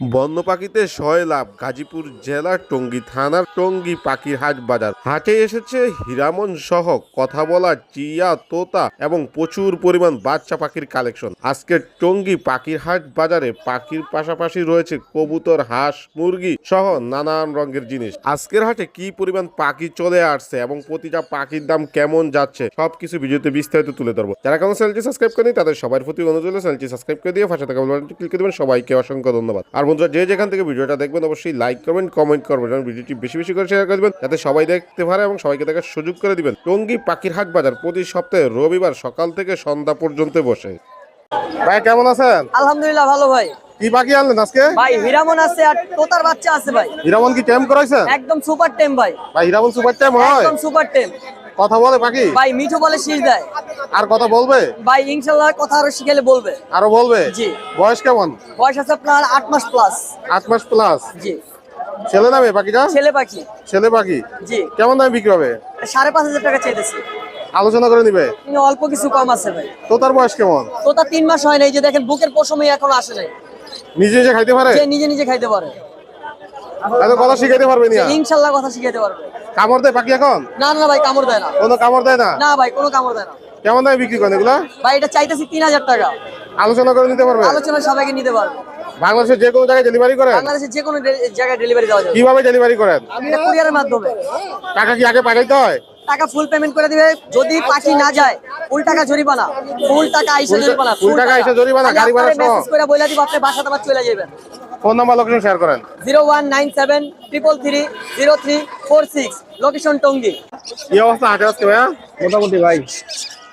বন্য পাখিতে শয় লাভ, গাজীপুর জেলার টঙ্গী থানার টঙ্গী পাখির হাট বাজার। হাটে এসেছে হীরামন সহ কথা বলা চিয়া, তোতা এবং প্রচুর পরিমাণ বাচ্চা পাখির কালেকশন। আজকে টঙ্গী পাখির হাট বাজারে পাখির পাশাপাশি রয়েছে কবুতর, হাঁস, মুরগি সহ নানান রঙের জিনিস। আজকের হাটে কি পরিমাণ পাখি চলে আসছে এবং প্রতিটা পাখির দাম কেমন যাচ্ছে, সবকিছু ভিডিওতে বিস্তারিত তুলে ধরবো। যারা কেমন চ্যানেলটি সাবস্ক্রাইব করেনি তাদের সবার প্রতি অনুযায়ী চ্যানেলটি সাবস্ক্রাইব করে দিয়ে পাশে থাকা ক্লিক করে দেবেন। সবাইকে অসংখ্য ধন্যবাদ। আর বন্ধুরা যে যেখান থেকে ভিডিওটা দেখবেন অবশ্যই লাইক করবেন কমেন্ট করবেন এবং ভিডিওটি বেশি বেশি করে শেয়ার করবেন যাতে সবাই দেখতে পারে এবং সবাইকে দেখার সুযোগ করে দিবেন। টঙ্গী পাখির হাট বাজার প্রতি সপ্তাহে রবিবার সকাল থেকে সন্ধ্যা পর্যন্ত বসে। ভাই কেমন আছেন? আলহামদুলিল্লাহ ভালো ভাই। কি পাখি আনলেন আজকে? ভাই হীরামন আছে আর তোতার বাচ্চা আছে ভাই। হিরামন কি ক্যাম্প করাইছেন? একদম সুপার টেম ভাই। ভাই হিরামন সুপার টাইম হয়। একদম সুপার টেম। কথা বলে পাখি? ভাই মিঠু বলে শীষ দেয়। আর কথা বলবে? ভাই ইনশাল্লাহ কথা আরও শিখেলে বলবে। আরও বলবে? জি। বয়স কেমন? বয়স আছে আপনার আট মাস প্লাস আট মাস প্লাস জি। ছেলে নামে পাখিটা? ছেলে পাখি। ছেলে পাখি? জি। কেমন দামে বিক্রি হবে? সাড়ে পাঁচ হাজার টাকা চাইতেছে। আলোচনা করে নিবে? অল্প কিছু কম আছে ভাই। তো তার বয়স কেমন? তোতা তিন মাস হয় নাই যে দেখেন বুকের পশমে এখনও আসে নাই। নিজে নিজে খাইতে পারে? নিজে নিজে খাইতে পারে। এত কথা শিখাইতে পারবে না। ইনশাল্লাহ কথা শিখাইতে পারবে। কামড় দেয় পাখি এখন? না না ভাই কামড় দেয় না। কোনো কামড় দেয় না? না ভাই কোনো কামড় দেয় না। কেমন দামে বিক্রি করেন এগুলা? ভাই এটা চাইতেছি তিন হাজার টাকা। আলোচনা করে নিতে পারবে? আলোচনা সবাইকে নিতে পারবে। বাংলাদেশের যে কোনো জায়গায় ডেলিভারি করেন? বাংলাদেশের যে কোনো জায়গায় ডেলিভারি দেওয়া যাবে। কীভাবে ডেলিভারি করেন? এটা কুরিয়ারের মাধ্যমে। টাকা কি আগে পাঠাইতে হয়? টাকা ফুল পেমেন্ট করে দিবে। যদি পাখি না যায় ফুল টাকা জরিমানা। ফুল টাকা আইসা জরিমানা। ফুল টাকা আইসা জরিমানা, গাড়ি ভাড়া সহ। মেসেজ করে বলে দিব আপনি বাসাতে আবার চলে যাবেন। ফোন নাম্বার লোকেশন শেয়ার করেন। Zero one nine seven triple three zero three four six location Tongi. কি অবস্থা হাটে আজকে ভাইয়া? মোটামুটি ভাই।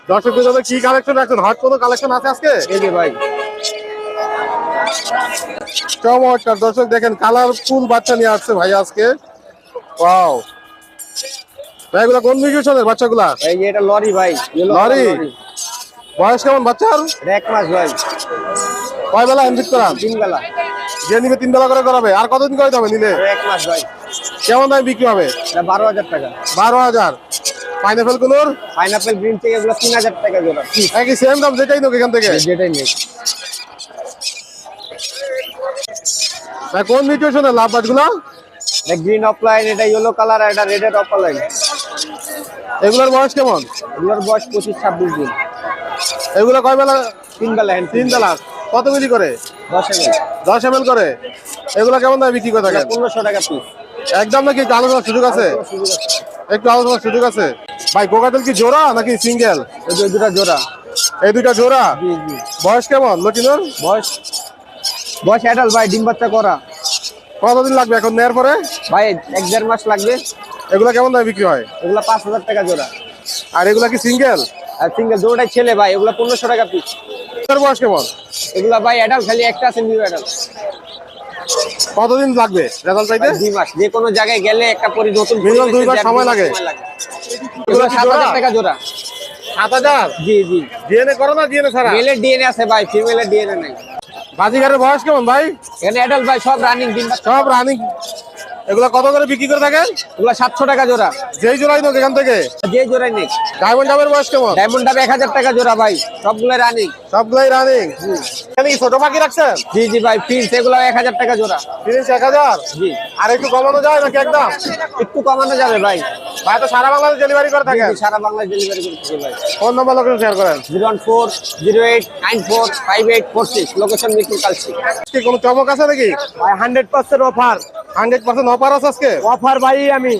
দর্শক বিন্দুদের কি কালেকশন রাখছেন? হট কোনো কালেকশন আছে আজকে? এই যে ভাই। চমৎকার দর্শক দেখেন কালারফুল বাচ্চা নিয়ে আসছে ভাই আজকে। ওয়াও ভাই এগুলা কোন মিউজিশনের বাচ্চাগুলা? এই যে এটা লরি ভাই লরি? বয়স কেমন বাচ্চার? এক মাস ভাই। কয় বেলা এনভিট করান? তিন বেলা যে নিবে তিন বেলা করে করাবে। আর কতদিন করে যাবে নিলে? এক মাস ভাই। কেমন দামে বিক্রি হবে? বারো হাজার টাকা। বারো হাজার। পাইনাপেলগুলোর পাইনাপেল গ্রিন থেকে এগুলো তিন হাজার টাকা জোড়া একই সেম দাম যেটাই নোক এখান থেকে? যেটাই নেই কোন মিউজিশনের লাভ বাটগুলো এটা গ্রিন অফলাইন এটা ইয়েলো কালার আর এটা রেডেড অফলাইন এগুলোর বয়স কেমন? এগুলোর বয়স পঁচিশ ছাব্বিশ দিন। এগুলো কয় বেলা? তিন বেলা তিন বেলা। কত মিলি করে? দশ এম করে? এগুলো কেমন দামে বিক্রি করে থাকেন? পনেরোশো টাকা পিস একদম নাকি আলোচনার সুযোগ আছে? একটু আলোচনার সুযোগ আছে? ভাই কোকাটেল কি জোড়া নাকি সিঙ্গেল? এই দুটা জোড়া। এই দুইটা জোড়া? বয়স কেমন লটিনোর বয়স বয়স অ্যাডাল ভাই ডিম বাচ্চা করা। কতদিন লাগবে এখন নেয়ার পরে? ভাই এক দেড় মাস লাগবে। এগুলো কেমন দামে বিক্রি হয়? এগুলো পাঁচ হাজার টাকা জোড়া। আর এগুলা কি সিঙ্গেল? আর সিঙ্গেল জোড়াটাই ছেলে ভাই এগুলো পনেরোশো টাকা পিস বয়স কেমন? এগুলা ভাই অ্যাডাল খালি একটা আছে নিউ অ্যাডাল কতদিন লাগবে রেজাল্ট পাইতে? দুই মাস। যে কোনো জায়গায় গেলে একটা পরি নতুন Minimum দুই মাস সময় লাগে। এগুলো কি সাত জোড়া? হাজার টাকা জোড়া। সাত হাজার? জি জি। ডিএনএ করো না ডিএনএ ছাড়া। মেলের ডিএনএ আছে ভাই ডিএনএ নাই। বাজিঘাটের বয়স কেমন ভাই? এখানে অ্যাডাল ভাই সব রানিং সব রানিং এগুলো কত করে বিক্রি করে থাকেন? এগুলো সাতশো টাকা জোড়া। যেই জোড়াই নোক এখান থেকে? যে জোড়াই নেই। ডায়মন্ড ডাবের বয়স কেমন? ডায়মন্ড ডাব এক হাজার টাকা জোড়া ভাই। সবগুলো রানিং সবগুলাই রানিং এখানে কি ছোট পাখি রাখছেন? জি জি ভাই ফিন্স এগুলো এক হাজার টাকা জোড়া। তিরিশ এক হাজার? জি। আর একটু কমানো যায় নাকি একদম? একটু কমানো যাবে ভাই। ভাই তো সারা বাংলাদেশ ডেলিভারি করে থাকেন জি, সারা বাংলায় ডেলিভারি করতে ভাই। ফোন নাম্বার লোকেশন শেয়ার করেন। Zero one four zero eight nine four five eight four six. Location Mirpur Kalshi কোনো চমক আছে নাকি? ভাই hundred percent offer hundred percent offer আছে আজকে? অফার ভাই আমি।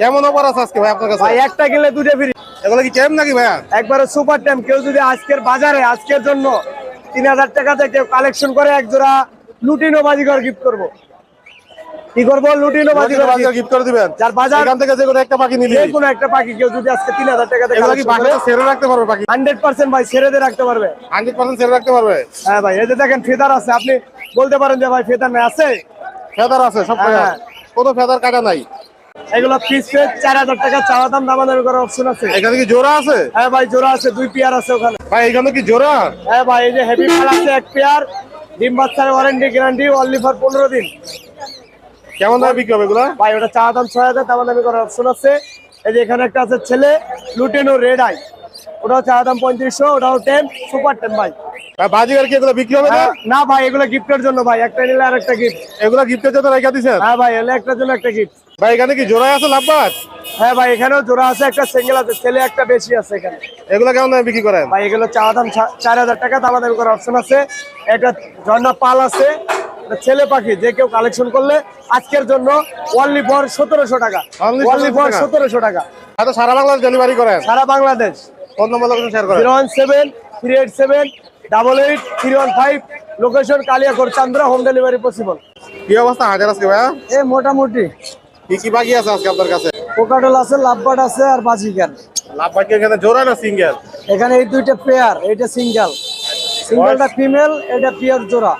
কেমন অফার আছে আজকে ভাই আপনার কাছে? ভাই একটা কিনলে দুটো ফ্রি এগুলো কি কেম নাকি ভাইয়া? একবারে সুপার টাইম কেউ যদি আজকের বাজারে আজকের জন্য তিন হাজার টাকা থেকে কালেকশন করে এক জোড়া লুটিনো বাজিঘর গিফট করব। কি করব? লুটিনো বাজিঘর। গিফট করে দিবেন। যার বাজার এখান থেকে যে কোনো একটা পাখি নিলি যে কোনো একটা পাখি কেউ যদি আজকে তিন হাজার টাকা এগুলো কি বাকিটা সেরে রাখতে পারবে পাখি? হান্ড্রেড পার্সেন্ট ভাই ছেড়ে দিয়ে রাখতে পারবে। হান্ড্রেড পার্সেন্ট সেরে রাখতে পারবে। হ্যাঁ ভাই এই যে দেখেন ফেদার আছে। আপনি বলতে পারেন যে ভাই ফেদার আছে? ফেদার আছে সব হ্যাঁ। কোনো ফেদার কাটা নাই। এগুলো পিস পেয়ে চার হাজার টাকা চাওয়া দাম দামাদামি করার অপশন আছে। এখানে কি জোড়া আছে? হ্যাঁ ভাই জোড়া আছে দুই পেয়ার আছে ওখানে। ভাই এখানে কি জোড়া? হ্যাঁ ভাই এই যে হেভি মাল আছে এক পেয়ার ডিম বাচ্চার ওয়ারেন্টি গ্যারান্টি অনলি ফর পনেরো দিন। কেমন দামে বিক্রি হবে এগুলো? ভাই ওটা চাওয়া দাম ছয় হাজার দামাদামি করার অপশন আছে। এই যে এখানে একটা আছে ছেলে লুটেনো রেড আই ওটাও চাওয়া দাম পঁয়ত্রিশশো ওটাও টেন সুপার টেন ভাই। কি এগুলো বিক্রি হবে না? হ্যাঁ, না ভাই এগুলো গিফটের জন্য ভাই একটা নিলে আর একটা গিফট এগুলো গিফটের জন্য রেখে দিছেন? হ্যাঁ ভাই এলে একটার জন্য একটা গিফট ভাই এখানে কি আছে লাভবাদ হ্যাঁ ভাই এখানেও জোড়া আছে একটা সিঙ্গেল আছে ছেলে একটা বেশি আছে এখানে। এগুলো কেমন দামে বিক্রি করেন? ভাই এগুলো দাম চার হাজার টাকা দাম দামি করার অপশন আছে। একটা ঝর্ণা পাল আছে ছেলে পাখি যে কেউ কালেকশন করলে আজকের জন্য ওয়ানলি ফর সতেরোশো টাকা। ফর সতেরোশো টাকা। হয়তো সারা বাংলাদেশ ডেলিভারি করেন? সারা Bangladesh. Phone number location share করেন। Zero one seven three eight seven double eight three one five location Kaliakair Chandra home delivery possible কি অবস্থা হাজার আজকে ভাইয়া? এ মোটামুটি। কি কি বাকি আছে আজকে আপনার কাছে? কোকাডল আছে লাভবাট আছে আর বাজিকার লাভবাদ কি এখানে জোড়া না সিঙ্গেল এখানে এই দুইটা পেয়ার এইটা সিঙ্গেল সিঙ্গেলটা ফিমেল এটা পিয়ার জোড়া।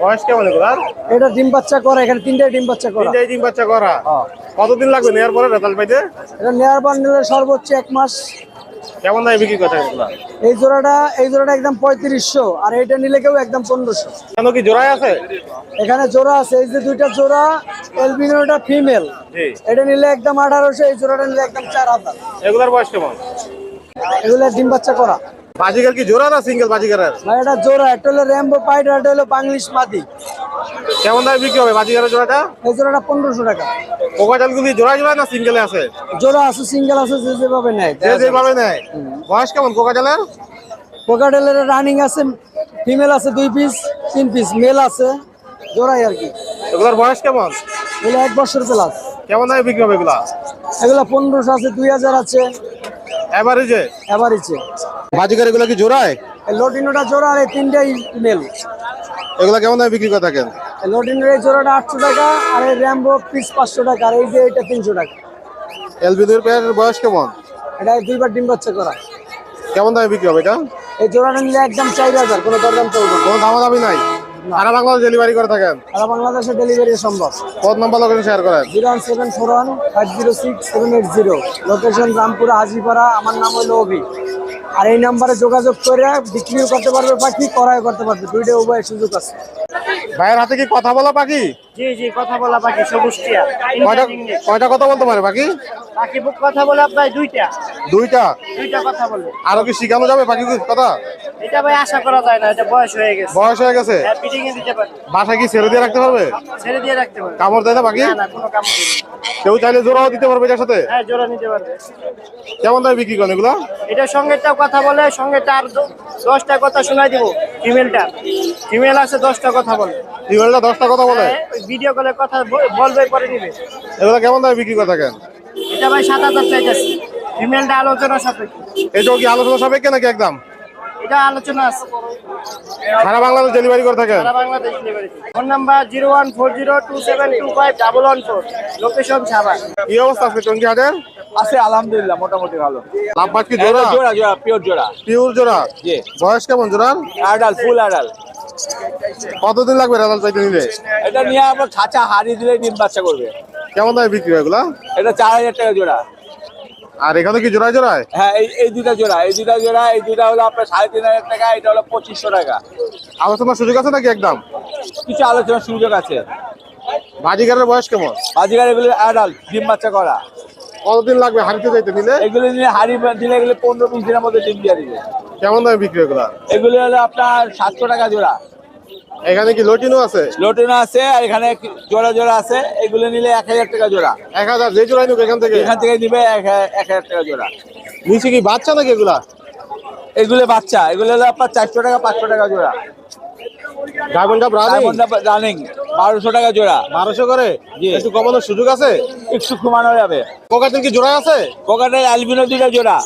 বয়স কেমন এগুলার এটা ডিম বাচ্চা করা এখানে তিনটাই ডিম বাচ্চা করা। তিনটাই ডিম বাচ্চা করা। হ্যাঁ। কতদিন লাগবে নেওয়ার পরে রেজাল্ট পাইতে? এটা নেয়ার পর নিলে সর্বোচ্চ এক মাস। কেমন দামে বিক্রি করতে এই জোড়াটা এই জোড়াটা একদম পঁয়ত্রিশশো আর এটা নিলে কেউ একদম পনেরোশো। কেন কি জোড়ায় আছে? এখানে জোড়া আছে এই যে দুইটা জোড়া এলবিনোটা ফিমেল এটা নিলে একদম আঠারোশো এই জোড়াটা নিলে একদম চার হাজার। এগুলোর বয়স কেমন? এগুলো ডিম বাচ্চা করা। বাজিকার কি জোড়া না সিঙ্গেল বাজিকারের ভাই এটা জোড়া একটা হলো র্যাম্বো পাইট আর হলো বাংলিশ মাদি কেমন দামে বিক্রি হবে বাজিকারের জোড়াটা? এই জোড়াটা পনেরোশো টাকা। কোকাটালগুলি জোড়া জোড়া না সিঙ্গেলে আছে? জোড়া আছে সিঙ্গেল আছে যে যেভাবে নেয়। যে যেভাবে নেয়। বয়স কেমন কোকাটালের কোকাটেলের রানিং আছে ফিমেল আছে দুই পিস তিন পিস মেল আছে জোড়াই আর কি। এগুলার বয়স কেমন? এগুলো এক বছর প্লাস কেমন দামে বিক্রি হবে এগুলা? এগুলো পনেরোশো আছে দুই হাজার আছে। এভারেজে এভারেজে বাজিকার এগুলো কি জোড়ায়? লোটিনোটা জোড়া আর এই তিনটাই মেল। এগুলা কেমন দামে বিক্রি করে থাকেন? লোটিনোর এই জোড়াটা আটশো টাকা আর এই র্যাম্বো পিস পাঁচশো টাকা আর এই যে এটা তিনশো টাকা। এলবিদের পেয়ারের বয়স কেমন? এটা দুইবার ডিম বাচ্চা করা। কেমন দামে বিক্রি হবে এটা? এই জোড়াটা নিলে একদম চার হাজার কোনো দরদাম চলবে কোনো দামা দামি নাই সারা বাংলাদেশ ডেলিভারি করে থাকেন? সারা বাংলাদেশে ডেলিভারি সম্ভব। ফোন নাম্বার লোকেশন শেয়ার করেন। Zero one seven four one five zero six seven eight zero. Location Rampura Hajipara আমার নাম হলো অভি। আর এই নাম্বারে যোগাযোগ করে বিক্রিও করতে পারবে পাখি করাই করতে পারবে। দুইটা উভয় সুযোগ আছে। ভাইয়ের হাতে কি কথা বলা পাখি? জি জি কথা বলা পাখি সবুজ টিয়া। কয়টা কয়টা কথা বলতে পারে পাখি? পাখি বুক কথা বলে আপনার দুইটা। দুইটা? দুইটা কথা বলে। আরও কি শিখানো যাবে পাখি কথা? এটা ভাই আশা করা যায় না এটা বয়স হয়ে গেছে। বয়স হয়ে গেছে? হ্যাঁ পিটিং এ দিতে পারে। বাসা কি ছেড়ে দিয়ে রাখতে পারবে? ছেড়ে দিয়ে রাখতে পারে কামড় দেয় না পাখি না না কোনো কাম নেই কেউ চাইলে জোড়াও দিতে পারবে এটার সাথে? হ্যাঁ জোড়া নিতে পারবে। কেমন দামে বিক্রি করেন এগুলো? এটার সঙ্গেটাও কথা বলে সঙ্গেটা আর দশটা কথা শোনাই দিব ফিমেলটা ফিমেল আছে দশটা কথা বলে। ফিমেলটা দশটা কথা বলে? হ্যাঁ, ভিডিও কলে কথা বলবে পরে নিবে। এগুলো কেমন দামে বিক্রি করে থাকেন? এটা ভাই সাত হাজার চাইতেছে। ফিমেলটা আলোচনা সাপেক্ষে। এটাও কি আলোচনা সাপেক্ষে নাকি একদম? এটা আলোচনা আছে। সারা বাংলাদেশ ডেলিভারি করে থাকেন? সারা Bangladesh delivery phone number zero one four zero two seven two five double one four. Location কি অবস্থা আছে টঙ্কি হাটের আছে আলহামদুলিল্লাহ মোটামুটি ভালো। লাভবাদ কি জোড়া? জোড়া জোড়া পিওর জোড়া। পিওর জোড়া? জি। বয়স কেমন জোড়ার? আডাল ফুল আডাল কতদিন লাগবে রেজাল্ট চাইতে নিলে? এটা নিয়ে আবার খাঁচা হারিয়ে দিলে ডিম বাচ্চা করবে। কেমন দামে বিক্রি হয় এগুলা? এটা চার হাজার টাকা জোড়া। আর এখানে কি জোড়ায় জোড়ায়? হ্যাঁ এই এই দুটা জোড়া এই দুটা জোড়া এই দুটা হলো আপনার সাড়ে তিন হাজার টাকা এটা হলো পঁচিশশো টাকা। আলোচনার সুযোগ আছে নাকি একদম? কিছু আলোচনার সুযোগ আছে। বাজিগারের বয়স কেমন? বাজিকার এগুলো অ্যাডাল্ট ডিম বাচ্চা করা। কতদিন লাগবে হারিতে যাইতে নিলে? এগুলো নিয়ে হাড়ি দিলে এগুলো পনেরো বিশ দিনের মধ্যে ডিম দিয়ে দিবে। কেমন দামে বিক্রি এগুলা? এগুলো হলো আপনার সাতশো টাকা জোড়া। এখানে কি লটিনও আছে? লোটেনা আছে আর এখানে জোড়া জোড়া আছে। এগুলো নিলে এক হাজার টাকা জোড়া। এক হাজার যে জোড়াই নিক এখান থেকে? এখান থেকে নিবে এক হাজার- টাকা জোড়া। নিচে কি বাচ্চা নাকি এগুলা? এগুলো বাচ্চা। এগুলো হলো আপনার চারশো টাকা পাঁচশো টাকা জোড়া। ডায়মন্ড রানিং রানিং বারোশো টাকা জোড়া। বারোশো করে? জি। একটু কমানোর সুযোগ আছে? একটু কমানো যাবে। কি জোড়া আছে? কোকাটের অ্যালবিনো দুটা জোড়া।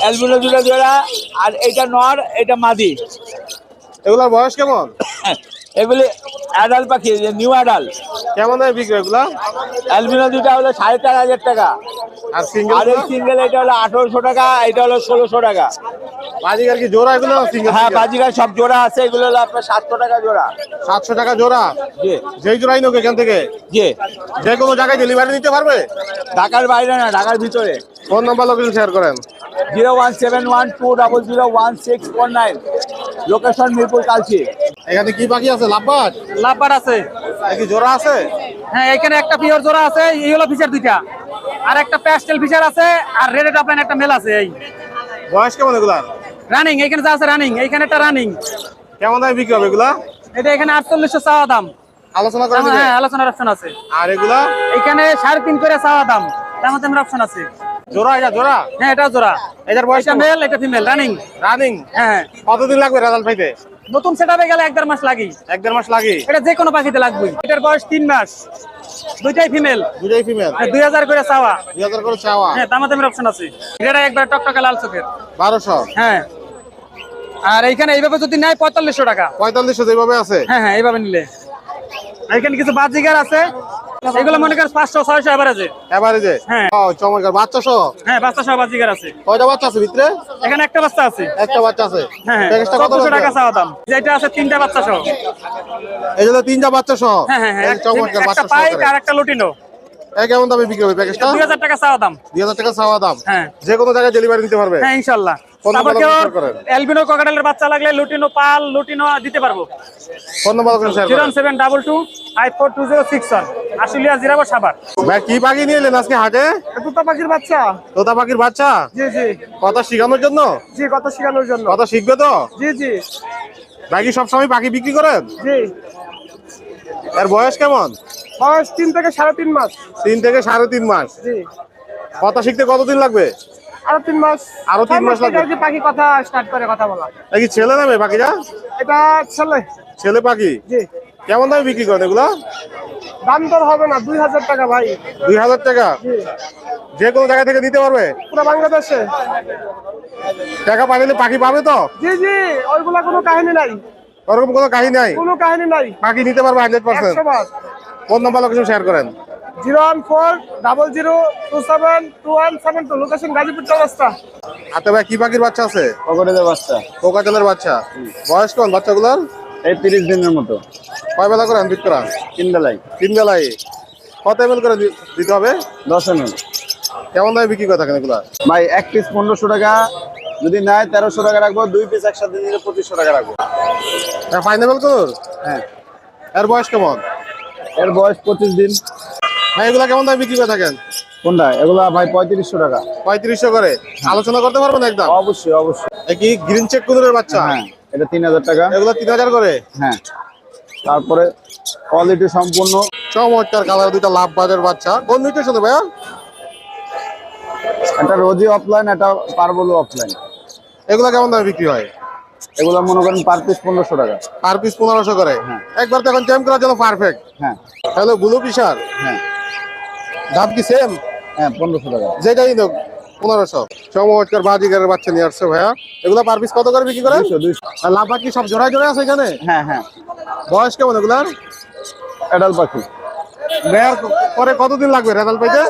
অ্যালবিনো দুটা জোড়া আর এটা নর এটা মাদি। এগুলার বয়স কেমন? এগুলি অ্যাডাল পাখি নিউ অ্যাডাল কেমন দামে বিক্রি এগুলো? অ্যালবিনো দুটা হলো সাড়ে চার হাজার টাকা। আর সিঙ্গেল আর সিঙ্গেল এটা হলো আঠারোশো টাকা এটা হলো ষোলোশো টাকা। বাজিগার কি জোড়া এগুলো সিঙ্গেল হ্যাঁ বাজিকার সব জোড়া আছে এগুলো হলো আপনার সাতশো টাকা জোড়া। সাতশো টাকা জোড়া? জি। যেই জোড়াই নোক এখান থেকে? জি। যে কোনো জায়গায় ডেলিভারি নিতে পারবে? ঢাকার বাইরে না ঢাকার ভিতরে। ফোন নাম্বার লোকেশন শেয়ার করেন। Zero one seven one two double zero one six four nine. Location Mirpur Kalshi. এখানে কি বাকি আছে? লাভবাদ লাভবার আছে। কি জোড়া আছে? হ্যাঁ এখানে একটা পিওর জোড়া আছে এই হলো ফিচার দুইটা। আর একটা প্যাস্টেল ফিচার আছে আর রেড আপলাইন একটা মেল আছে এই। বয়স কেমন এগুলার রানিং এখানে যা আছে রানিং এইখানে একটা রানিং কেমন দামে বিক্রি হবে এগুলা? এটা এখানে আটচল্লিশশো চাওয়া দাম। আলোচনা করা হ্যাঁ আলোচনার অপশন আছে। আর এগুলা? এখানে সাড়ে তিন করে চাওয়া দাম। তার মধ্যে আমার অপশন আছে। জোড়া এটা জোড়া? হ্যাঁ এটা জোড়া। এটার বয়স মেল এটা ফিমেল রানিং রানিং হ্যাঁ কতদিন লাগবে রেজাল্ট পাইতে? নতুন সেট গেলে এক দেড় মাস লাগি এক দেড় মাস লাগে এটা যে কোনো পাখিতে লাগবে এটার বয়স তিন মাস। দুইটাই ফিমেল দুইটাই ফিমেল দুই হাজার করে চাওয়া। দুই হাজার করে চাওয়া। হ্যাঁ আমার অপশন আছে। এটা একবার টকটকে লাল চোখের। 1200 হ্যাঁ। আর এইখানে এইভাবে যদি নাই পঁয়তাল্লিশশো টাকা। পঁয়তাল্লিশশো যেভাবে আছে। হ্যাঁ হ্যাঁ এইভাবে নিলে। এখানে কিছু বাজিগার আছে। এগুলো মনে করেন পাঁচশো ছয়শো এভারেজে এভারেজে হ্যাঁ। ও চমৎকার। বাচ্চা সহ হ্যাঁ বাচ্চা সহ বাজিগার আছে। কয়টা বাচ্চা আছে ভিতরে? এখানে একটা বাচ্চা আছে। একটা বাচ্চা আছে। হ্যাঁ হ্যাঁ। চোদ্দশো? টাকা চাওয়া দাম। যেটা আছে তিনটা বাচ্চা সহ যে তিনটা বাচ্চা সহ হ্যাঁ হ্যাঁ। হ্যাঁ চমৎকার একটা বাচ্চা পাইক আর একটা লুটিনো। কেমন দামে বিক্রি হবে প্যাকেজটা? দুই হাজার টাকা চাওয়া দাম। দুই হাজার টাকা চাওয়া দাম। হ্যাঁ। যে কোনো জায়গায় ডেলিভারি দিতে পারবে? হ্যাঁ ইনশাল্লাহ। ককাটেলের বাচ্চা লাগলে লুটিনো পাল লুটিনো দিতে পারব। Seven double two five four two zero six one. Ashulia Jirabo Savar. ভাই কি পাখি নিয়ে এলেন আজকে হাটে? তোতা পাখির বাচ্চা। তোতা পাখির বাচ্চা? জি জি। কথা শেখানোর জন্য? জি কথা শেখানোর জন্য। কথা শিখবে তো? জি জি। ভাই কি সবসময় পাখি বিক্রি করেন? জি। এর বয়স কেমন? বয়স তিন থেকে সাড়ে তিন মাস। তিন থেকে সাড়ে তিন মাস। জি। কথা শিখতে কতদিন লাগবে? আরও তিন মাস আরও তিন মাস লাগবে? কি পাখি কথা স্টার্ট করে কথা বলা। এ কি ছেলে নামে পাখিটা? এটা ছেলে। ছেলে পাখি? জি। কেমন দামে বিক্রি করেন এগুলা? দাম দর হবে না দুই হাজার টাকা ভাই। দুই হাজার টাকা? যে কোনো জায়গা থেকে দিতে পারবে? পুরো বাংলাদেশে। টাকা পাঠালে পাখি পাবে তো? জি জি। ওইগুলা কোনো কাহিনী নাই। ওরকম কোনো কাহিনী নাই? কোনো কাহিনী নাই। পাখি নিতে পারবে hundred percent phone number location share করেন। Zero one four double zero two seven two one seven two location Gazipur Chourasta হাতে ভাই কি পাখির বাচ্চা আছে? পকেটের বাচ্চা। কোকাটেলের বাচ্চা। বয়স কোন বাচ্চাগুলোর? এই তিরিশ দিনের মতো। কয় বেলা করেন বিক্রা তিন বেলায় তিন বেলায় কত এম করে দিতে হবে? দশ এম কেমন দামে বিক্রি করে থাকেন এগুলা? ভাই এক পিস পনেরোশো টাকা। যদি নেয় তেরোশো টাকা রাখব। দুই পিস একসাথে নিলে পঁচিশশো টাকা রাখব। ফাইনাল করুন হ্যাঁ। এর বয়স কেমন? এর বয়স পঁচিশ দিন। ভাই এগুলা কেমন দামে বিক্রি করে থাকেন? কোনটা? এগুলা ভাই পঁয়ত্রিশশো টাকা। পঁয়ত্রিশশো করে। আলোচনা করতে পারবেন একদম? অবশ্যই অবশ্যই। কি গ্রিন চেক কুদুরের বাচ্চা? হ্যাঁ এটা তিন হাজার টাকা। এগুলা তিন হাজার করে? হ্যাঁ। তারপরে কোয়ালিটি সম্পূর্ণ। চমৎকার কালার দুইটা লাভ বাজার বাচ্চা। কোন দুইটার সাথে ভাইয়া? একটা রোজি অফলাইন একটা পারবলো অফলাইন এগুলা কেমন দামে বিক্রি হয়? এগুলো মনে করেন পার পিস পনেরোশো টাকা। পার পিস পনেরোশো করে। একবার তো এখন চ্যাম্প করার জন্য পারফেক্ট হ্যাঁ। হ্যালো ব্লু পিসার হ্যাঁ। দাম কি সেম হ্যাঁ পনেরোশো টাকা। যেটাই হোক পনেরোশো। চমৎকার বাজিগারের বাচ্চা নিয়ে আসছে ভাইয়া। এগুলা পার পিস কত করে বিক্রি করেন আর লাভ কি সব জোড়ায় জোড়ায় আছে এখানে? হ্যাঁ হ্যাঁ। বয়স কেমন এগুলার? অ্যাডাল পাখি। নেয়ার পরে কতদিন লাগবে রেজাল্ট পাইতে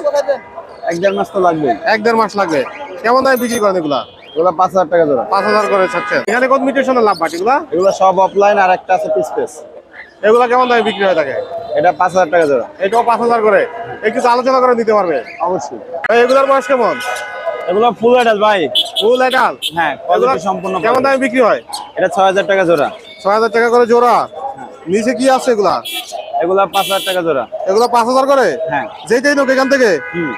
এক দেড় মাস তো লাগবেই। এক দেড় মাস লাগবে। কেমন দামে বিক্রি করেন এগুলা? এগুলো পাঁচ হাজার টাকা জোড়া। পাঁচ হাজার করে ছাড়ছেন এখানে কত মিটেশনের লাভ বাট এগুলা? এগুলো সব অফলাইন আর একটা আছে পিস পিস এগুলা কেমন দামে বিক্রি হয়ে থাকে এটা পাঁচ হাজার টাকা জোড়া। এটাও পাঁচ হাজার করে। একটু আলোচনা করে দিতে পারবে? অবশ্যই। ভাই, এগুলার বয়স কেমন? এগুলো ফুল অ্যাডাল ভাই। ফুল এটাল হ্যাঁ এগুলা সম্পূর্ণ কেমন দামে বিক্রি হয়? এটা ছয় হাজার টাকা জোড়া। ছয় হাজার টাকা করে জোড়া? নিচে কি আছে এগুলা? এগুলো পাঁচ হাজার টাকা জোড়া। এগুলো পাঁচ হাজার করে? হ্যাঁ। যেটাই নোক এখান থেকে? হুম।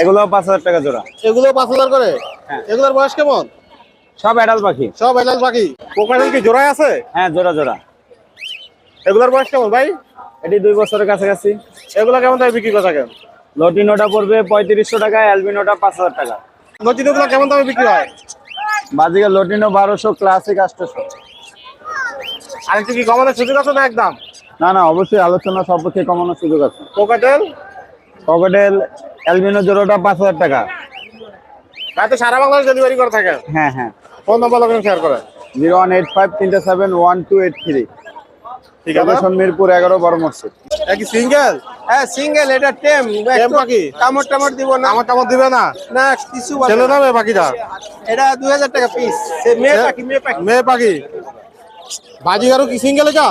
এগুলো পাঁচ হাজার টাকা জোড়া। এগুলো পাঁচ হাজার করে? হ্যাঁ। এগুলোর বয়স কেমন? সব অ্যাডাল পাখি। সব এলাল পাখি। কোকাটেল কি জোড়ায় আছে? হ্যাঁ জোড়া জোড়া। এগুলোর বয়স কেমন ভাই? এটি দুই বছরের কাছাকাছি। এগুলো কেমন দামে বিক্রি করে থাকেন লটিনোটা পড়বে পঁয়ত্রিশশো টাকা অ্যালবিনোটা পাঁচ হাজার টাকা। নতুন এগুলো কেমন দামে বিক্রি হয়? বাজিকা লটিনো বারোশো ক্লাসিক আটশোশো। আরেকটু কি কমানোর সুযোগ আছে না একদম? না না অবশ্যই আলোচনা সপক্ষে কমানোর সুযোগ আছে। কোকাটেল পকেটেল অ্যালবিনো জোড়াটা পাঁচ হাজার টাকা। ভাই তো সারা বাংলাদেশ ডেলিভারি করে থাকে। হ্যাঁ হ্যাঁ। ফোন নাম্বার লোকেশন শেয়ার করে। জিরো ওয়ান এইট ফাইভ তিনটে seven one two eight three. Location Mirpur এগারো বড় মসজিদ সিঙ্গেল হ্যাঁ সিঙ্গেল এটা টেম। টেম পাখি? কামড় টামড় দিব না। আমার কামড় দিবে না? না কিছু ছেলে না। মেয়ে পাখিটা? এটা দুই হাজার টাকা পিস মেয়ে পাখি মেয়ে পাখি। মেয়ে পাখি? বাজিগারও কি সিঙ্গেল এটা?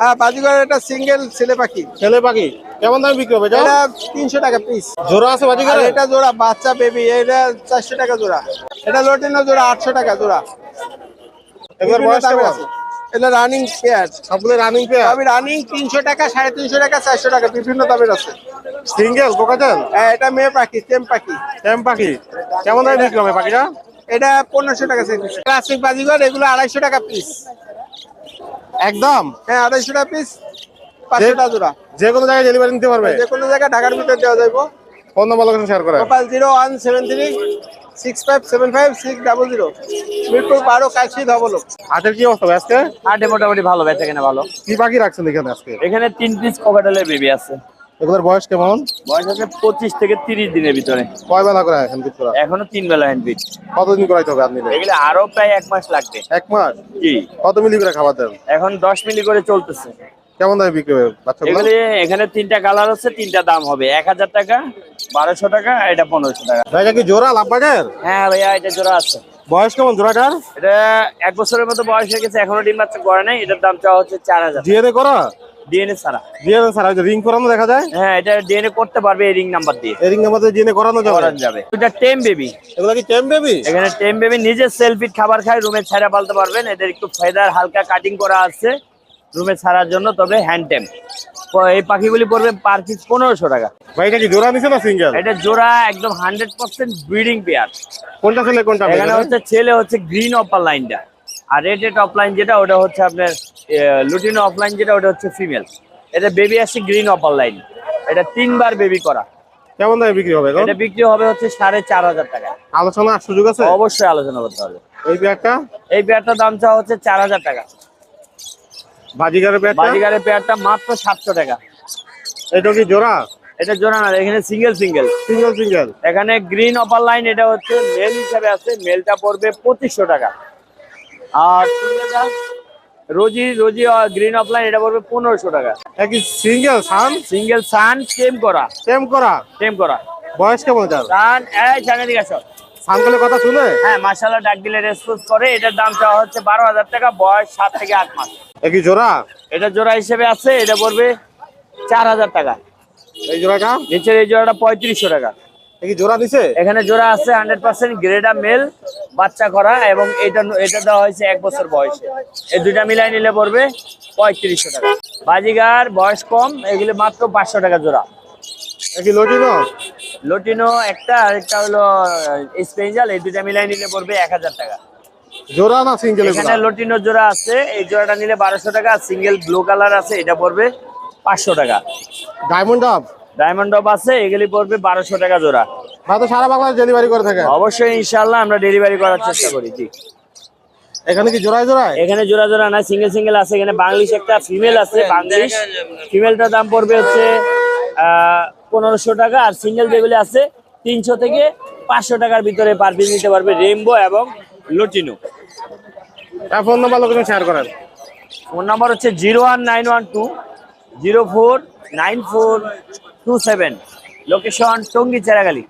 হ্যাঁ বাজিগর এটা সিঙ্গেল ছেলে পাখি। ছেলে পাখি। কেমন দামে বিক্রি হবে? এটা তিনশো টাকা পিস জোড়া আছে বাজিগার? এটা জোড়া বাচ্চা বেবি এটা চারশো টাকা জোড়া। এটা লটিনো জোড়া আটশো টাকা জোড়া। বিভিন্ন বয়স আছে। এটা রানিং পেয়ার সবগুলো রানিং পেয়ার আমি রানিং তিনশো টাকা সাড়ে তিনশো টাকা চারশো টাকা বিভিন্ন দামের আছে। সিঙ্গেল কোকাটেল হ্যাঁ, এটা মেয়ে পাখি টেম পাখি। টেম পাখি। কেমন দামে বিক্রি হবে পাখিটা? এটা পনেরোশো টাকা ক্লাসিক বাজিগর এগুলো আড়াইশো টাকা পিস একদম? হ্যাঁ আড়াইশো টাকা পিস পাঁচশো টাকা জোড়া। যে কোনো জায়গায় ডেলিভারি নিতে পারবে? যে কোনো জায়গায় ঢাকার ভিতরে দেওয়া যাইব। ফোন নাম্বার লোকেশন শেয়ার করে mobile zero one seven three six five seven five six double zero. Mirpur বারো কাশি হাতের কি অবস্থা ভাই আজকে? হাটে মোটামুটি ভালো বেচা কেনা ভালো। কি পাখি রাখছেন এখানে আজকে? এখানে তিন পিস ককাটেলের বেবি আছে। এগুলোর বয়স কেমন? বয়স আছে পঁচিশ থেকে তিরিশ দিনের ভিতরে। কয় বেলা করে এখন কিছু এখনও তিন বেলা হ্যান্ডপিট কতদিন করাইতে হবে আপনি? এগুলো আরও প্রায় এক মাস লাগবে। এক মাস? জি। কত মিলি করে খাবার দেন? এখন দশ মিলি করে চলতেছে। কেমন দামে বিক্রি হবে বাচ্চাগুলো? এখানে তিনটা কালার আছে তিনটা দাম হবে। এক হাজার টাকা বারোশো টাকা এটা পনেরোশো টাকা। কি জোড়া লাভবাগের হ্যাঁ ভাইয়া এটা জোড়া আছে। বয়স কেমন জোড়াটার? এটা এক বছরের মতো বয়স হয়ে গেছে এখনও ডিম বাচ্চা করে নাই এটার দাম চাওয়া হচ্ছে চার হাজার। ডিএনএ করা? ডিএনএ ছাড়া। ডিএনএ ছাড়া রিং করানো দেখা যায়? হ্যাঁ এটা ডিএনএ করতে পারবে এই রিং নাম্বার দিয়ে। এই রিং ডিএনএ করানো যাবে? এটা টেম বেবি। এগুলো কি টেম বেবি? এখানে টেম বেবি নিজে সেলফিট খাবার খায় রুমে ছাড়া পালতে পারবেন। এদের একটু ফেদার হালকা কাটিং করা আছে রুমে ছাড়ার জন্য তবে হ্যান্ড টেম এই পাখিগুলি পড়বে পার পিস পনেরোশো টাকা। ভাই এটা কি জোড়া নিছে না সিঙ্গেল এটা জোড়া একদম হান্ড্রেড পার্সেন্ট ব্রিডিং পেয়ার কোনটা ছেলে কোনটা এখানে হচ্ছে ছেলে হচ্ছে গ্রিন অপার লাইনটা আর রেড অফলাইন যেটা ওটা হচ্ছে আপনার লুটিনো অফলাইন যেটা ওটা হচ্ছে ফিমেল এটা বেবি আসছে গ্রিন অপার লাইন এটা তিনবার বেবি করা। কেমন দামে বিক্রি হবে এটা বিক্রি হবে হচ্ছে সাড়ে চার হাজার টাকা। আলোচনার সুযোগ আছে? অবশ্যই আলোচনা করতে হবে। এই পেয়ারটা এই পেয়ারটার দাম চাওয়া হচ্ছে চার হাজার টাকা। বাজিগারের পেয়ারটা? বাজিগারের পেয়ারটা মাত্র সাতশো টাকা। এটা কি জোড়া? এটা জোড়া না এখানে সিঙ্গেল সিঙ্গেল। Single single. এখানে গ্রিন অপার লাইন এটা হচ্ছে মেল হিসাবে আছে মেলটা পড়বে পঁচিশশো টাকা। আর রোজি রোজি গ্রিন অফলাইন এটা পড়বে পনেরোশো টাকা। একই সিঙ্গেল সান? সিঙ্গেল সান টেম করা। টেম করা? টেম করা। বয়স কেমন তার? সান এই সামনে দিকে আসো কথা শুনে? হ্যাঁ মাসাল্লাহ ডাক দিলে রেসপন্স করে। এটার দাম চাওয়া হচ্ছে বারো হাজার টাকা বয়স সাত থেকে আট মাস। একই জোড়া? এটা জোড়া হিসেবে আছে এটা পড়বে চার হাজার টাকা। এই জোড়াটা? নিচের এই জোড়াটা পঁয়ত্রিশশো টাকা। একই জোড়া নিছে এখানে জোড়া আছে হান্ড্রেড পার্সেন্ট গ্রেডা মেল বাচ্চা করা এবং এটা এটা দেওয়া হয়েছে এক বছর বয়সে। এই দুইটা মিলাই নিলে পড়বে পঁয়ত্রিশশো টাকা। বাজিগার বয়স কম এগুলি মাত্র পাঁচশো টাকা জোড়া। একই লটিনো লটিনো একটা আর একটা হলো স্পেঞ্জাল এই দুইটা মিলাই নিলে পড়বে এক হাজার টাকা। জোড়া না সিঙ্গেল এখানে লটিনো জোড়া আছে এই জোড়াটা নিলে বারোশো টাকা সিঙ্গেল ব্লু কালার আছে এটা পড়বে পাঁচশো টাকা। ডায়মন্ড আপ ডায়মন্ড অফ আছে এগুলি পড়বে বারোশো টাকা জোড়া। বা তো সারা বাংলাদেশ ডেলিভারি করে থাকে। অবশ্যই ইনশাল্লাহ আমরা ডেলিভারি করার চেষ্টা করি জি। এখানে কি জোড়ায় জোড়ায়? এখানে জোড়া জোড়া না সিঙ্গেল সিঙ্গেল আছে এখানে বাংলিশ একটা ফিমেল আছে বাংলিশ। ফিমেলটার দাম পড়বে হচ্ছে পনেরোশো টাকা আর সিঙ্গেল যেগুলি আছে তিনশো থেকে পাঁচশো টাকার ভিতরে পার পিস নিতে পারবে রেমবো এবং লটিনো তার ফোন নাম্বার লোকেশন শেয়ার করেন। ফোন নাম্বার হচ্ছে zero one nine one two zero four nine four two seven location Tongi Cheragali.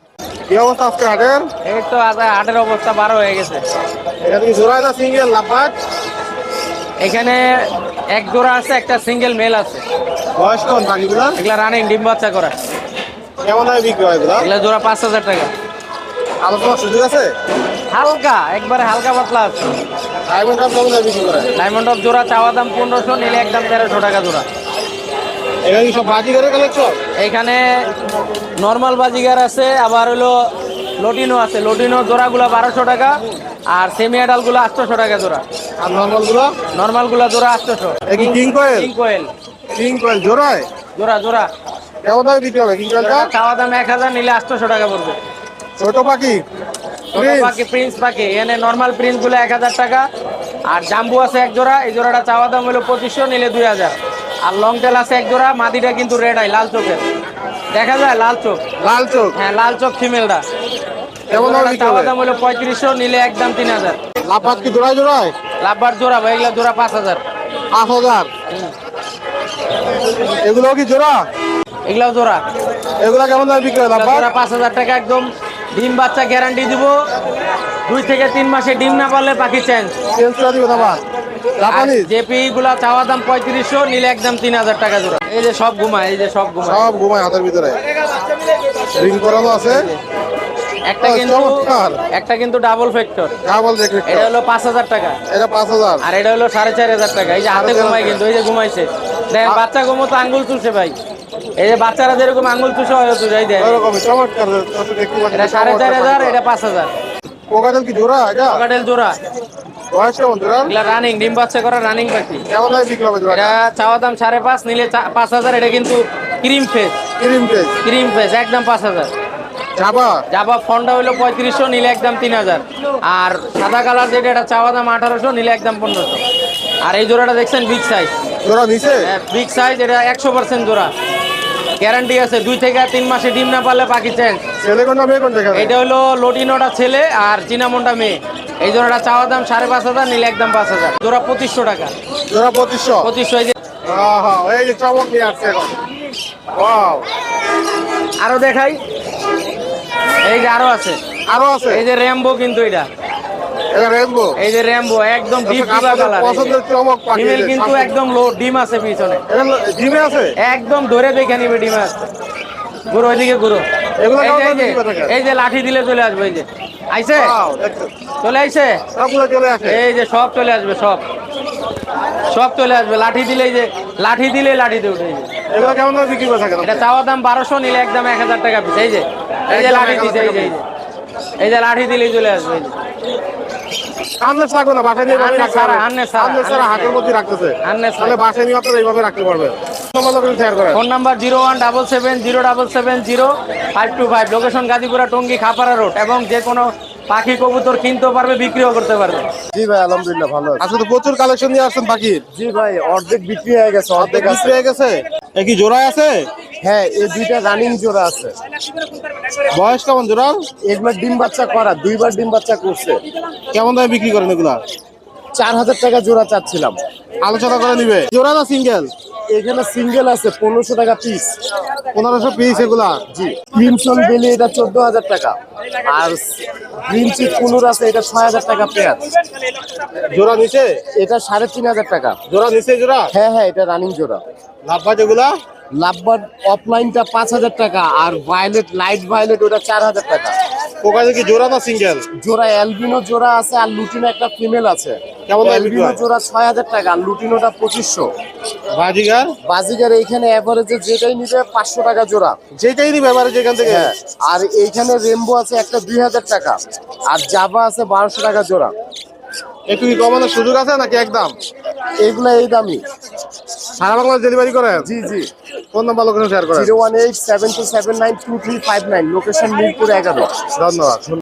কি অবস্থা আজকে হাটের? এই তো হাটের অবস্থা বারো হয়ে গেছে। কি জোড়ায় না সিঙ্গেল লাভবাজ এখানে এক জোড়া আছে একটা সিঙ্গেল মেল আছে। বয়স কোন পাখিগুলো এগুলা রানিং ডিম বাচ্চা করা। কেমন দামে বিক্রি হয় এগুলো? জোড়া পাঁচ হাজার টাকা। আলোচনার সুযোগ আছে? হালকা একবারে হালকা পাতলা আছে। ডায়মন্ড কেমন দামে বিক্রি করে? ডায়মন্ড জোড়া চাওয়া দাম পনেরোশো নিলে একদম তেরোশো টাকা জোড়া। এখানে সব বাজিগারের কালেকশন এইখানে নর্মাল বাজিগার আছে আবার হলো লটিনো আছে। লটিনো জোড়াগুলো বারোশো টাকা আর সেমি আডালগুলো আটশোশো টাকা জোড়া। আর নর্মালগুলো? নর্মালগুলো জোড়া আটশোশো। King quail king quail king quail জোড়ায়? জোড়া জোড়া। কেমন দামে বিক্রি হবে? কিং চাওয়া দাম এক হাজার নিলে আটশোশো টাকা পড়বে। ছোট পাখি? ছোট পাখি প্রিন্স পাখি। এখানে নর্মাল এক হাজার টাকা। আর জাম্বু আছে এক জোড়া এই জোড়াটা চাওয়া দাম হলো পঁচিশশো নিলে দুই হাজার। আর লং টেল আছে এক জোড়া মাদিটা কিন্তু রেড আই লাল চোখের। দেখা যায় লাল চোখ। লাল চোখ? হ্যাঁ লাল চোখ ফিমেলটা কেমন চাওয়া দাম হলো পঁয়ত্রিশশো নিলে একদম তিন হাজার। লাভবাজ কি জোড়ায় জোড়ায়? লাভবার জোড়া ভাই এগুলা জোড়া পাঁচ হাজার। পাঁচ হাজার? এগুলো কি জোড়া? এগুলাও জোড়া। এগুলো কেমন দামে বিক্রি হয় জোড়া পাঁচ হাজার টাকা একদম। ডিম বাচ্চা গ্যারান্টি দিব। দুই থেকে তিন মাসে ডিম না পারলে পাখি চেঞ্জ চেঞ্জ করে আবার জাপানিজ জেপি গুলা চাওয়া দাম পঁয়ত্রিশশো নিলে একদম তিন হাজার টাকা জোড়া। এই যে সব ঘুমায় এই যে সব ঘুমায়। সব ঘুমায় হাতের ভিতরে। রিং করানো আছে। একটা কিন্তু। একটা কিন্তু ডাবল ফ্যাক্টর ডাবল এটা হলো পাঁচ হাজার টাকা। এটা পাঁচ হাজার। আর এটা হলো সাড়ে চার হাজার টাকা। এই যে হাতে ঘুমায় কিন্তু এই যে ঘুমাইছে। দেখেন বাচ্চা ঘুমো তো আঙ্গুল চুষে ভাই। এই যে বাচ্চারা যেরকম আঙ্গুল চুষে হয় চুষাই দেয়। চমৎকার এটা সাড়ে চার হাজার এটা পাঁচ হাজার। কোকাটেল কি জোড়া এটা? পকাটেল জোড়া। বয়স কেমন জোড়া? এগুলা রানিং ডিম বাচ্চা করা রানিং পাখি। কেমন দামে বিক্রি হবে এটা চাওয়া দাম সাড়ে পাঁচ নিলে পাঁচ হাজার এটা কিন্তু cream face cream face cream face একদম পাঁচ হাজার। জাবা? ফোনটা হইল পঁয়ত্রিশশো নিলে একদম তিন হাজার। আর সাদা কালার যেটা এটা চাওয়া দাম আঠারোশো নিলে একদম পনেরোশো। আর এই জোড়াটা দেখছেন বিগ সাইজ জোড়া নিচে? বিগ সাইজ এটা একশো পার্সেন্ট জোড়া। গ্যারান্টি আছে দুই থেকে তিন মাসে ডিম না পারলে পাখি চেঞ্জ ছেলে কোনটা মেয়ে কোনটা? এটা হলো লটিনোটা ছেলে আর চিনামনটা মেয়ে। এই জোড়াটা চাওয়া দাম সাড়ে পাঁচ হাজার নিলে একদম পাঁচ হাজার। জোড়া পঁচিশশো টাকা। জোড়া পঁচিশশো? পঁচিশশো এই যে এই যে চমক নিয়ে আসছে আরও দেখাই। এই যে আরও আছে। আরও আছে? এই যে র্যাম্বো কিন্তু এটা। এটা রেনবো এই যে র্যাম্বো একদম ডিপ ডিবা কালার পছন্দের চমক পাখি ফিমেল এই যে কিন্তু একদম লো ডিম আছে পিছনে। আছে? একদম ধরে দেখে নিবে ডিম আছে। ঘুরো ওইদিকে এগুলো এই যে- লাঠি দিলে চলে আসবে এই যে। আইছে? চলে আইছে? সবগুলো চলে আসে। এই যে সব চলে আসবে সব। সব চলে আসবে। লাঠি দিলে যে লাঠি দিলে লাঠিতে উঠে এগুলো কেমন দামে বিক্রি করে এটা চাওয়া দাম বারোশো নিলে একদম এক হাজার টাকা পিস এই যে এই যে লাঠি দিছে এই যে এই যে। এই যে লাঠি দিলেই চলে আসবে এই যে। সামনে থাকো না বাসায় নিয়ে। আন্নে সামনে ছাড়া হাতের। মধ্যে রাখতেছে। আন্নে তাহলে বাসায় নিয়ে আপনারা এইভাবে রাখতে পারবে phone number zero one double seven zero double seven zero five two five. Location Gazipura Tongi Khapara road. এবং যে কোনো পাখি কবুতর কিনতেও পারবে বিক্রিও করতে পারবে। জি ভাই আলহামদুলিল্লাহ ভালো আছে। আজকে তো প্রচুর কালেকশন নিয়ে আসছেন পাখির? জি ভাই অর্ধেক বিক্রি হয়ে গেছে অর্ধেক বিক্রি হয়ে গেছে? এ কি জোড়ায় আছে? হ্যাঁ এই দুইটা রানিং জোড়া আছে। বয়স কেমন জোড়া? এগুলো ডিম বাচ্চা করা দুইবার ডিম বাচ্চা করছে। কেমন দামে বিক্রি করেন এগুলা? চার হাজার টাকা জোড়া চাচ্ছিলাম। আলোচনা করে নিবে। জোড়া না সিঙ্গেল এখানে সিঙ্গেল আছে পনেরোশো টাকা পিস পনেরোশো পিস এগুলা? জি। ক্রিমসন বেলি এটা চোদ্দ হাজার টাকা। আর গ্রিন চিক কুনুর আছে এটা ছয় হাজার টাকা পেয়ার জোড়া নিচে? এটা সাড়ে তিন হাজার টাকা। জোড়া নিচে জোড়া? হ্যাঁ হ্যাঁ এটা রানিং জোড়া। লাভবাজ এগুলা? লাভবার অফলাইনটা পাঁচ হাজার টাকা আর ভায়োলেট লাইট ভায়োলেট ওটা চার হাজার টাকা। পোকা কি জোড়া না সিঙ্গেল জোড়া অ্যালবিনো জোড়া আছে আর লুটিনো একটা ফিমেল আছে। কেমন অ্যালবিনো জোড়া ছয় হাজার টাকা আর লুটিনোটা পঁচিশশো। বাজিগার? বাজিগার এইখানে অ্যাভারেজে যেটাই নিবে পাঁচশো টাকা জোড়া। যেটাই নিবে এবারে যেখান থেকে। হ্যাঁ আর এইখানে রেমবো আছে একটা দুই হাজার টাকা আর জাভা আছে বারোশো টাকা জোড়া। একটু কি কমানোর সুযোগ আছে নাকি একদম? এইগুলো এই দামি। সারা বাংলাদেশ ডেলিভারি করেন? জি জি। ফোন নাম্বার লোকেশন শেয়ার করেন? Zero one eight seven two seven nine two three five nine. Location Mirpur এগারো। ধন্যবাদ।